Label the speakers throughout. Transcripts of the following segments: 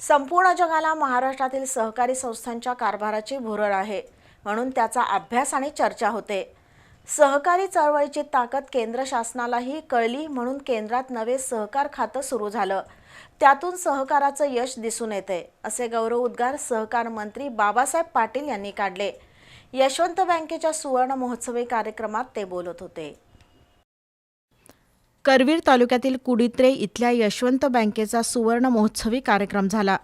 Speaker 1: संपूर्ण जगाला महाराष्ट्रातील सहकारी संस्थांच्या कारभाराची भुरळ आहे म्हणून त्याचा अभ्यास आणि चर्चा होते. सहकारी चळवळीची ताकद केंद्र शासनालाही कळली म्हणून केंद्रात नवे सहकार खातं सुरू झालं. त्यातून सहकाराचं यश दिसून येते असे गौरव उद्गार सहकार मंत्री बाबासाहेब पाटील यांनी काढले. यशवंत बँकेच्या सुवर्ण महोत्सवी कार्यक्रमात ते बोलत होते. करवीर तालुक्यातील कुडित्रे इथल्या यशवंत बँकेचा सुवर्ण महोत्सवी कार्यक्रम झाला.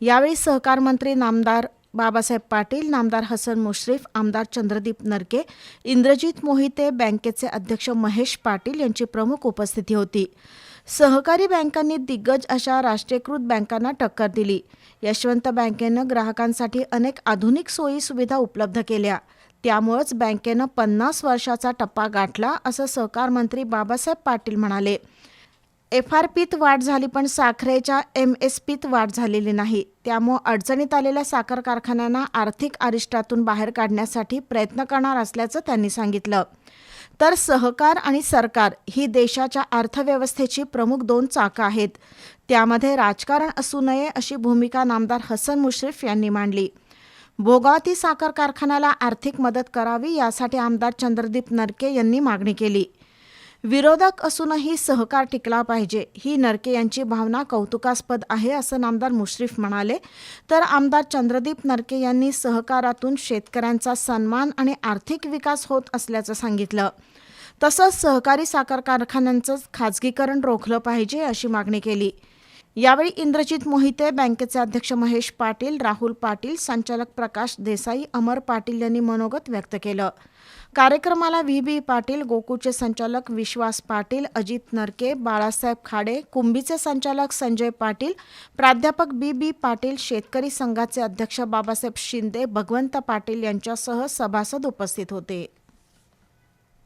Speaker 1: यावेळी सहकार मंत्री नामदार बाबासाहेब पाटील नामदार हसन मुश्रीफ आमदार चंद्रदीप नरके इंद्रजित मोहिते बँकेचे अध्यक्ष महेश पाटील यांची प्रमुख उपस्थिती होती. सहकारी बँकांनी दिग्गज अशा राष्ट्रीयकृत बँकांना टक्कर दिली. यशवंत बँकेनं ग्राहकांसाठी अनेक आधुनिक सोयी सुविधा उपलब्ध केल्या. त्यामुळंच बँकेनं पन्नास वर्षाचा टप्पा गाठला असं सहकार मंत्री बाबासाहेब पाटील म्हणाले. एफ आर पीत वाढ झाली पण साखरेच्या एम एस पीत वाढ झालेली नाही. त्यामुळं अडचणीत आलेल्या साखर कारखान्यांना आर्थिक अरिष्टातून बाहेर काढण्यासाठी प्रयत्न करणार असल्याचं त्यांनी सांगितलं. तर सहकार आणि सरकार ही देशाच्या अर्थव्यवस्थेची प्रमुख दोन चाकं आहेत. त्यामध्ये राजकारण असू नये अशी भूमिका नामदार हसन मुश्रीफ यांनी मांडली. भोगावती साखर कारखान्याला आर्थिक मदत करावी यासाठी आमदार चंद्रदीप नरके यांनी मागणी केली. विरोधक असूनही सहकार टिकला पाहिजे. ही नरके यांची भावना कौतुकास्पद आहे असं नामदार मुश्रीफ म्हणाले. तर आमदार चंद्रदीप नरके यांनी सहकारातून शेतकऱ्यांचा सन्मान आणि आर्थिक विकास होत असल्याचं सांगितलं. तसंच सहकारी साखर कारखान्यांचं खाजगीकरण रोखलं पाहिजे अशी मागणी केली. यावेळी इंद्रजित मोहिते बँकेचे अध्यक्ष महेश पाटील राहुल पाटील संचालक प्रकाश देसाई अमर पाटील यांनी मनोगत व्यक्त केलं. कार्यक्रमाला व्ही. बी पाटील गोकुळचे संचालक विश्वास पाटील अजित नरके बाळासाहेब खाडे कुंभीचे संचालक संजय पाटील प्राध्यापक बी. बी. पाटील शेतकरी संघाचे अध्यक्ष बाबासाहेब शिंदे भगवंत पाटील यांच्यासह सभासद उपस्थित होते.